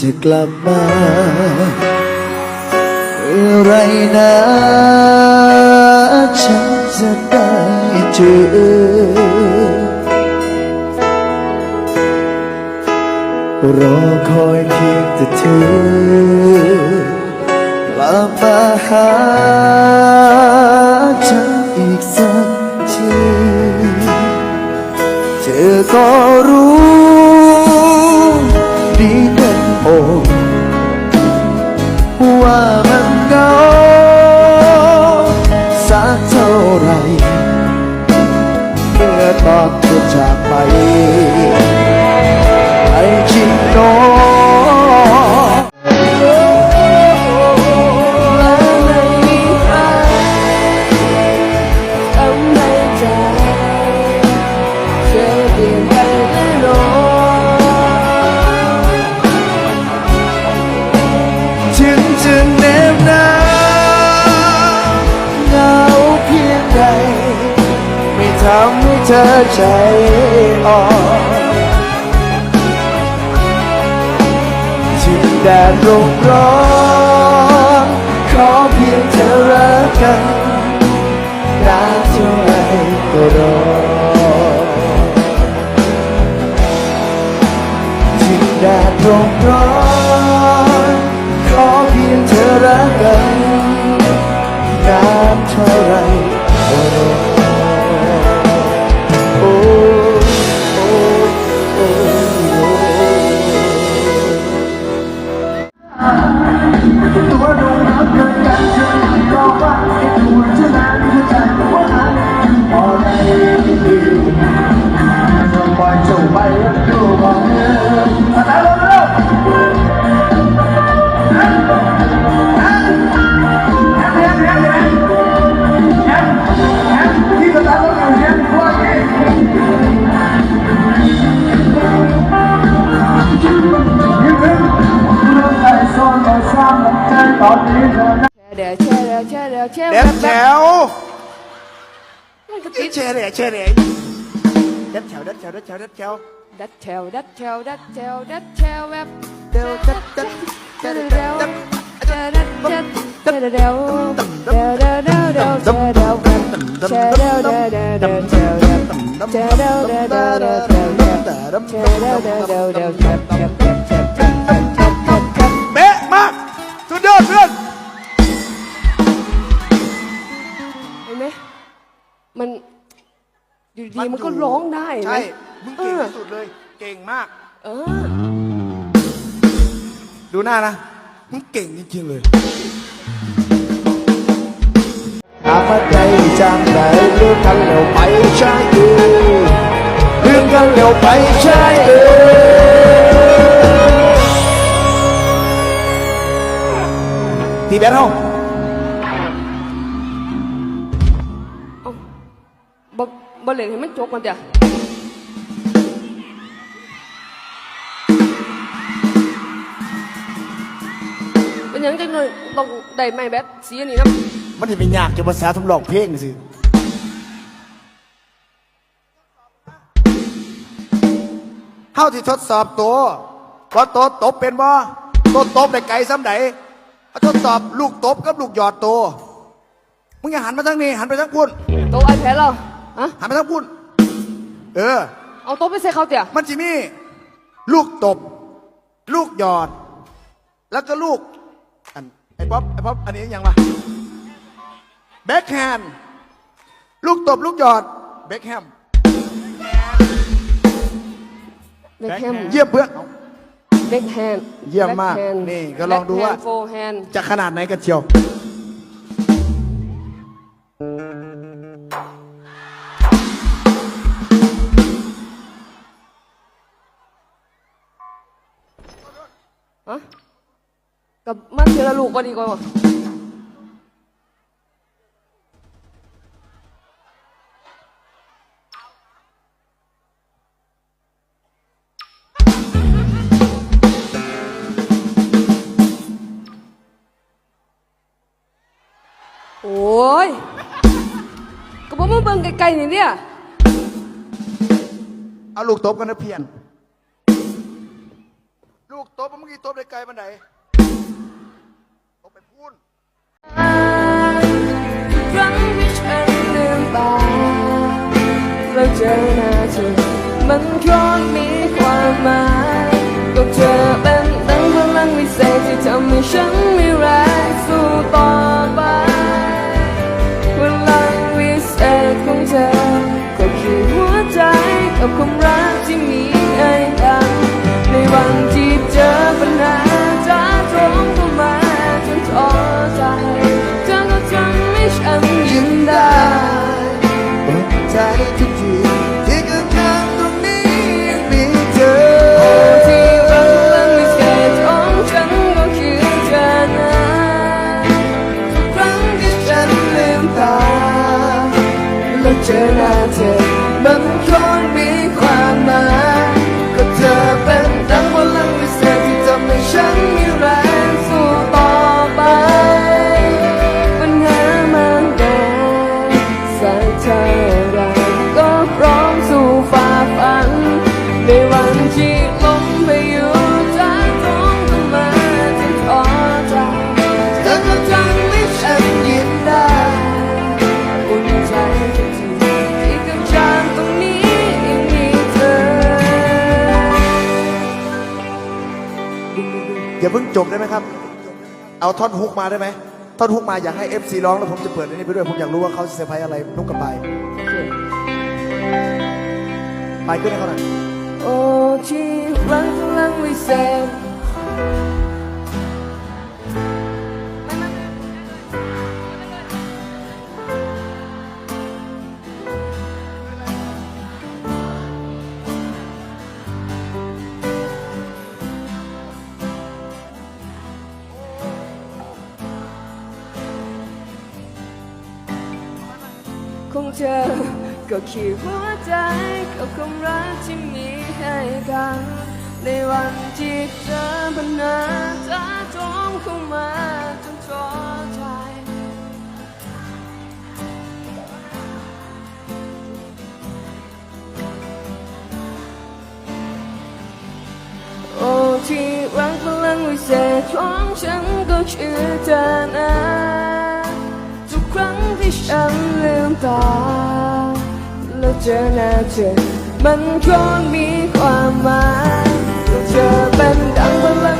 จะกลับมาเมื่อไรนะฉันจะได้เจอรอคอยเพียงแต่เธอกลับมาหา โอว่ามันเงาสักเท่าไรเมื่อตอนเธอจากไป อใจอ่อนถึงแดดลมร้อนขอเพียงเธอรักกันนานเท่าไรก็รอถึงแดดลมร้อนขอเพียงเธอรักกัน đẻ che đẻ che đẻ che Đẹp chéo Che đẻ che đẻ Đất chéo đất chéo đất chéo đất chéo Đất chéo đất chéo đất chéo đất chéo em Đèo đất đất Che đẻ đèo Che đất đất Che đẻ đèo Đèo đèo đèo đèo Che đèo Che đèo đèo đèo đèo Che đèo đèo đèo đèo Che đèo đèo đèo đèo Che đèo đèo đèo đèo อยู่ดีๆมันก็ร้องได้นะใช่ มึงเก่งออที่สุดเลย เก่งมาก เออ ดูหน้านะ มึงเก่งจริงๆเลย หากว่าใจจังได้เลือกกันแล้วไปใช่เออเลือกกันแล้วไปใช่เออทีแบทห้องเอา เล่นให้มันจบกันจ้ะเป็นหยังจังเลยต้องได้ไม้แบตสีอันนี้นะมันจะเป็นยากจะภาษาทำลองเพลงสิเท่าที่ทดสอบตัวว่าตัวตบเป็นบ่ตัวตบได้ไกลซ้ำไหนทดสอบลูกตบกับลูกหยอดตัวมึงอย่าหันมาทางนี้หันไปทางพุ่นโตไอแพดเรา ฮะ หันไปทางพุ่นเออ เอาโต๊ะไปใส่เขาเตี่ยมันจะมี ลูกตบ ลูกหยอด แล้วก็ลูก อันไอ้ป๊อปไอ้ป๊อปอันนี้ยังวะแบ็คแฮนด์ลูกตบ ลูกหยอดแบ็คแฮมเบคแฮมเยี่ยมเพื่อน เบคแฮนเยี่ยมมาก นี่ก็ลองดูว่า โฟแฮนจะขนาดไหนกันเชียว เทละลูกก็ดีกว่าวะโอ้ยก็บอกมาเบิ่งไกลๆนี่เนี่ย เอาลูกตบกันนะเพียน ลูกตตบเมื่อกี้ตบได้ไกลปันไหน ตบไปพูน อย่าเพิ่งจบได้ไหมครับ เอาท่อนฮุกมาได้ไหมท่อนฮุกมาอยากให้ FC ร้องแล้วผมจะเปิดอันนี้ไปด้วยผมอยากรู้ว่าเขาจะเซอร์ไพรส์อะไรนุกกับไปไปขึ้นให้เขาหน่อยโอ้ที่รักพลังวิเศษ เธอ ก็คือหัวใจกับความรักที่มีให้กัน ในวันที่เจอปัญหาจะจงเข้ามาจนท้อใจโอ้ที่รักพลังวิเศษของฉันก็คือเธอนะ ฉันลืมตา แล้วเจอหน้าเธอมันคงมีความหมายเธอเป็นดังพลัง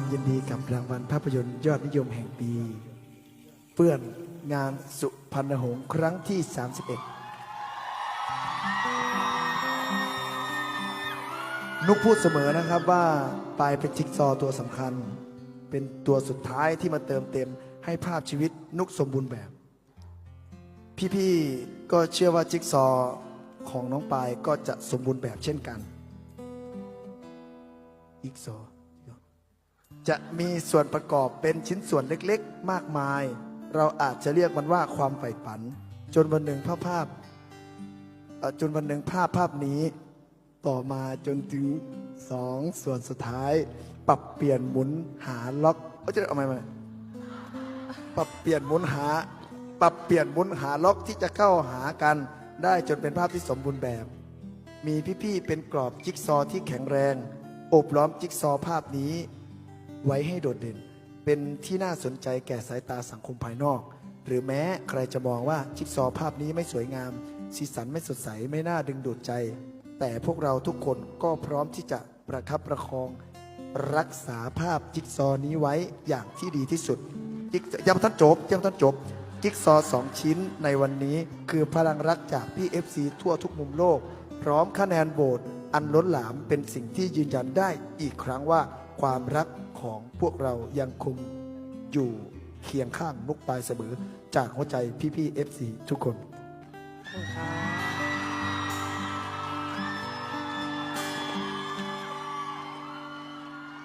ความยินดีกับรางวัลภาพยนตร์ยอดนิยมแห่งปี เปื้อนงานสุพรรณหงษ์ครั้งที่ 31 นุกพูดเสมอนะครับว่าปายเป็นจิ๊กซอตัวสำคัญ เป็นตัวสุดท้ายที่มาเติมเต็มให้ภาพชีวิตนุกสมบูรณ์แบบ พี่ๆก็เชื่อว่าจิ๊กซอของน้องปายก็จะสมบูรณ์แบบเช่นกันอีกซอ จะมีส่วนประกอบเป็นชิ้นส่วนเล็กๆ มากมาย เราอาจจะเรียกมันว่าความใฝ่ฝัน จนวันหนึ่งภาพภาพจนวันหนึ่งภาพภาพนี้ ต่อมาจนถึงสองส่วนสุดท้าย ปรับเปลี่ยนหมุนหาล็อกเอาจะเอาไหมไหมปรับเปลี่ยนหมุนหา ปรับเปลี่ยนหมุนหาล็อกที่จะเข้าหากันได้จนเป็นภาพที่สมบูรณ์แบบ มีพี่ๆเป็นกรอบจิ๊กซอที่แข็งแรงโอบล้อมจิ๊กซอภาพนี้ ไว้ให้โดดเด่น เป็นที่น่าสนใจแก่สายตาสังคมภายนอก หรือแม้ใครจะมองว่าจิ๊กซอว์ภาพนี้ไม่สวยงาม สีสันไม่สดใสไม่น่าดึงดูดใจ แต่พวกเราทุกคนก็พร้อมที่จะประคับประคอง รักษาภาพจิ๊กซอว์นี้ไว้อย่างที่ดีที่สุดจิ๊กยังไม่ทันจบยังไม่ทันจบ จิ๊กซอว์สองชิ้นในวันนี้คือพลังรักจากพี่เอฟซีทั่วทุกมุมโลก พร้อมคะแนนโหวตอันล้นหลามเป็นสิ่งที่ยืนยันได้อีกครั้งว่า ความรักของพวกเรายังคงอยู่เคียงข้างมุกปลายเสมอ จากหัวใจพี่ๆ FC ทุกคนคุณคน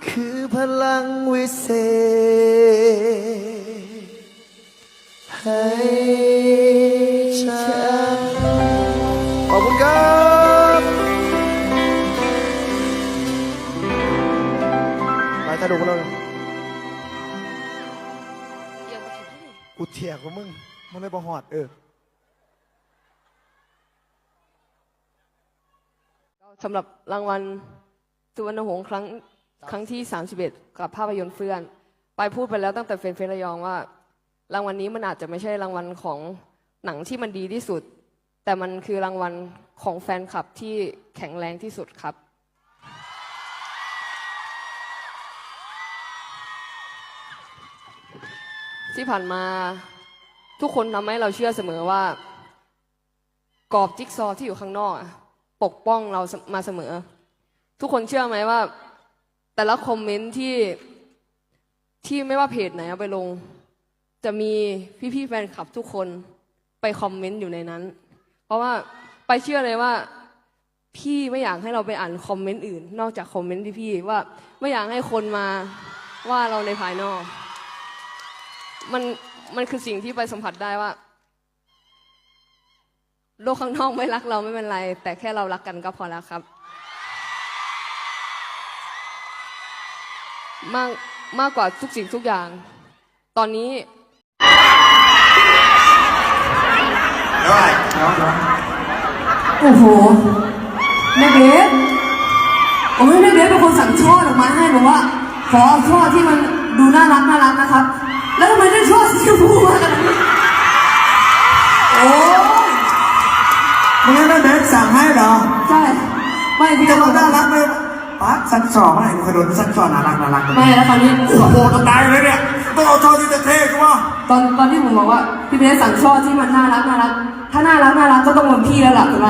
คือพลังวิเศษ กูเถียกว่ามึง มันไม่ประหอดเออสำหรับรางวัลสุวรรณหงส์ครั้งครั้งที่ 31 กับภาพยนตร์เฟื่อน ไปพูดไปแล้วตั้งแต่เฟรนเฟรนระยองว่า รางวัลนี้มันอาจจะไม่ใช่รางวัลของหนังที่มันดีที่สุด แต่มันคือรางวัลของแฟนคลับที่แข็งแรงที่สุดครับ ที่ผ่านมา ทุกคนทำให้เราเชื่อเสมอว่า กรอบจิ๊กซอว์ที่อยู่ข้างนอกอะปกป้องเรามาเสมอ ทุกคนเชื่อไหมว่า แต่ละคอมเมนต์ที่ที่ไม่ว่าเพจไหนเอาไปลง จะมีพี่ๆแฟนคลับทุกคนไปคอมเมนต์อยู่ในนั้น เพราะว่าไปเชื่อเลยว่าพี่ไม่อยากให้เราไปอ่านคอมเมนต์อื่น นอกจากคอมเมนต์ที่พี่ว่าไม่อยากให้คนมาว่าเราในภายนอก มัน มันคือสิ่งที่ไปสัมผัสได้ว่า โลกข้างนอกไม่รักเราไม่เป็นไร แต่แค่เรารักกันก็พอแล้วครับ มากมากกว่าทุกสิ่งทุกอย่าง ตอนนี้ โอ้โหแม่เบสโอ้ยแม่เบสเป็นคนสั่งช่อดอกไม้ให้บอกว่า ขอเอาช่อที่มันดูน่ารักน่ารักนะครับ แล้วทำไมได้ช่อสีชมพูมาโอ้ยมึงให้แม่เบสสั่งให้เหรอใช่ ไม่พี่จะก็เราบอกน่ารักไหมปั๊บสักสองเมื่อไหร่กูเคยโดนสักสองน่ารักน่ารักไม่แล้วคราวนี้โอ้โหต้องตายเลยเนี่ยต้องเอาทองที่เท่ๆกูว่าตอนตอนที่ผมบอกว่าพี่เบสสั่งช่อที่มันน่ารักน่ารัก ถ้าน่ารักน่ารักก็ต้องเป็นพี่แล้วล่ะถูกไหม